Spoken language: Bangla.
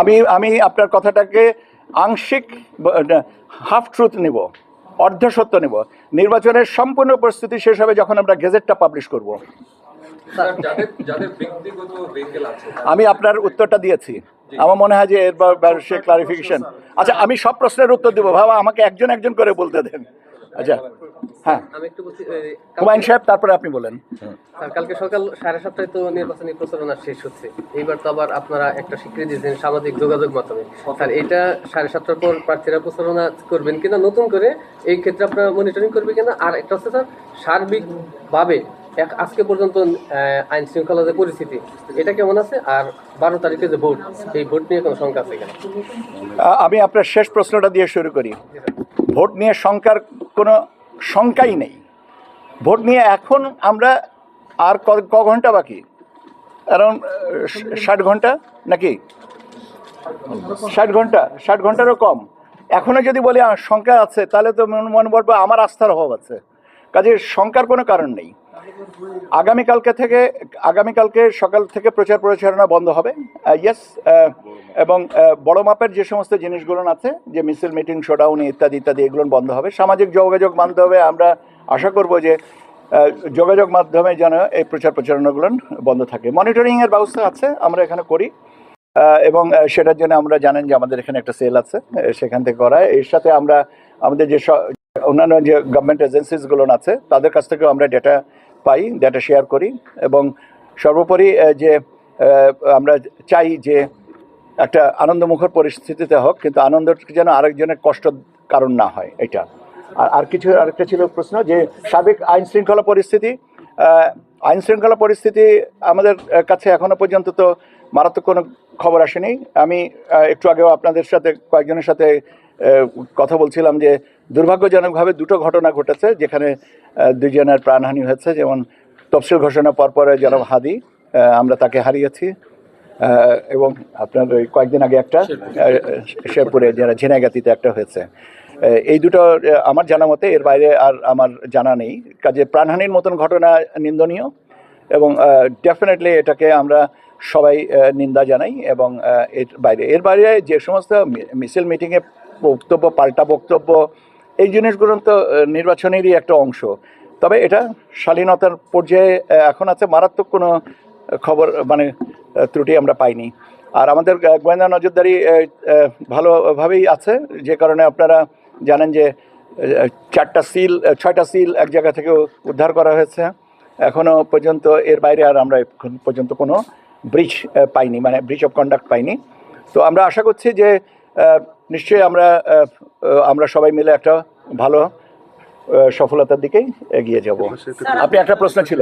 আমি আমি আপনার কথাটাকে আংশিক হাফ ট্রুথ নিব অর্ধ সত্য নেব। নির্বাচনের সম্পূর্ণ প্রস্তুতি শেষ হবে যখন আমরা গেজেটটা পাবলিশ করব। স্যার যাদের যাদের ব্যক্তিগত ভেহিকেল আছে আমি আপনার উত্তরটা দিয়েছি। আমার মনে হয় যে এরপর সে ক্লারিফিকেশন আচ্ছা আমি সব প্রশ্নের উত্তর দেবো। ভাবা আমাকে একজন একজন করে বলতে দেন। আচ্ছা। হ্যাঁ। আমি একটু বলছি এই, হুমায়ুন সাহেব তারপরে আপনি বলেন। স্যার কালকে সকাল সাড়ে সাতটায় তো নির্বাচনী প্রচারণা শেষ হচ্ছে। এইবার তো আবার আপনারা একটা স্বীকৃতি দিয়েছেন সামাজিক যোগাযোগ মাধ্যমে। স্যার এটা সাড়ে সাতটার পর প্রার্থীরা প্রচারণা করবেন কিনা নতুন করে এই ক্ষেত্রে আপনারা মনিটরিং করবে কিনা? আর একটা হচ্ছে স্যার সার্বিকভাবে এক আজকে পর্যন্ত আইন শৃঙ্খলা যে পরিস্থিতি এটা কেমন আছে? আর বারো তারিখে যে ভোট এই ভোট নিয়ে কোনো শঙ্কা আছে কিনা? আমি আপনার শেষ প্রশ্নটা দিয়ে শুরু করি। ভোট নিয়ে শঙ্কার কোনো শঙ্কাই নেই। ভোট নিয়ে এখন আমরা আর ক ঘণ্টা বাকি? অ্যারাউন্ড ষাট ঘণ্টা নাকি? ষাট ঘণ্টা, ষাট ঘন্টারও কম। এখনও যদি বলি শঙ্কা আছে, তাহলে তো মনে পড়বে আমার আস্থার অভাব আছে। কাজে শঙ্কার কোনো কারণ নেই। আগামীকালকে থেকে, আগামীকালকে সকাল থেকে প্রচার প্রচারণা বন্ধ হবে। ইয়েস এবং বড় মাপের যে সমস্ত জিনিসগুলো আছে, যে মিছিল, মিটিং শোডাউন ইত্যাদি ইত্যাদি, এগুলো বন্ধ হবে। সামাজিক যোগাযোগ মাধ্যমে আমরা আশা করব যে যোগাযোগ মাধ্যমে যেন এই প্রচার প্রচারণাগুলো বন্ধ থাকে। মনিটরিংয়ের ব্যবস্থা আছে, আমরা এখানে করি। এবং সেটার জন্য আমরা জানেন যে আমাদের এখানে একটা সেল আছে সেখান থেকে করা এর সাথে আমরা, আমাদের যে অন্যান্য যে গভর্নমেন্ট এজেন্সিসগুলো আছে, তাদের কাছ থেকেও আমরা ডেটা পাই ডেটা শেয়ার করি। এবং সর্বোপরি যে আমরা চাই যে একটা আনন্দমুখর পরিস্থিতিতে হোক কিন্তু আনন্দ যেন আরেকজনের কষ্ট কারণ না হয় এটা। আর আর কিছু আরেকটা ছিল প্রশ্ন যে সাবেক আইন শৃঙ্খলা পরিস্থিতি আইন শৃঙ্খলা পরিস্থিতি আমাদের কাছে এখনও পর্যন্ত তো মারাত্মক কোনো খবর আসেনি। আমি একটু আগেও আপনাদের সাথে কয়েকজনের সাথে কথা বলছিলাম যে দুর্ভাগ্যজনকভাবে দুটো ঘটনা ঘটেছে যেখানে আহ, দুইজনের প্রাণহানি হয়েছে যেমন তফসিল ঘোষণা পরপরে জনাব হাদি আমরা তাকে হারিয়েছি। এবং আপনার ওই কয়েকদিন আগে একটা শেরপুরে। যারা ঝিনাগাতিতে একটা হয়েছে। এই দুটো আমার জানা মতে এর বাইরে আর আমার জানা নেই। কাজে প্রাণহানির মতন ঘটনা নিন্দনীয় এবং ডেফিনেটলি এটাকে আমরা সবাই নিন্দা জানাই এবং এর বাইরে এর বাইরে যে সমস্ত মিছিল মিটিংয়ে বক্তব্য পাল্টা বক্তব্য এই জিনিসগুলো তো নির্বাচনেরই একটা অংশ। তবে এটা শালীনতার পর্যায়ে এখন আছে মারাত্মক কোনো খবর মানে ত্রুটি আমরা পাইনি। আর আমাদের গোয়েন্দা নজরদারি ভালোভাবেই আছে। যে কারণে আপনারা জানেন যে চারটা সিল ছয়টা সিল এক জায়গা থেকে উদ্ধার করা হয়েছে। এখনও পর্যন্ত এর বাইরে আর আমরা এখন পর্যন্ত কোনো ব্রিজ পাইনি মানে ব্রিজ অফ কন্ডাক্ট পাইনি। তো আমরা আশা করছি যে নিশ্চয়ই আমরা আমরা সবাই মিলে একটা ভালো সফলতার দিকেই এগিয়ে যাব। আপনি একটা প্রশ্ন ছিল?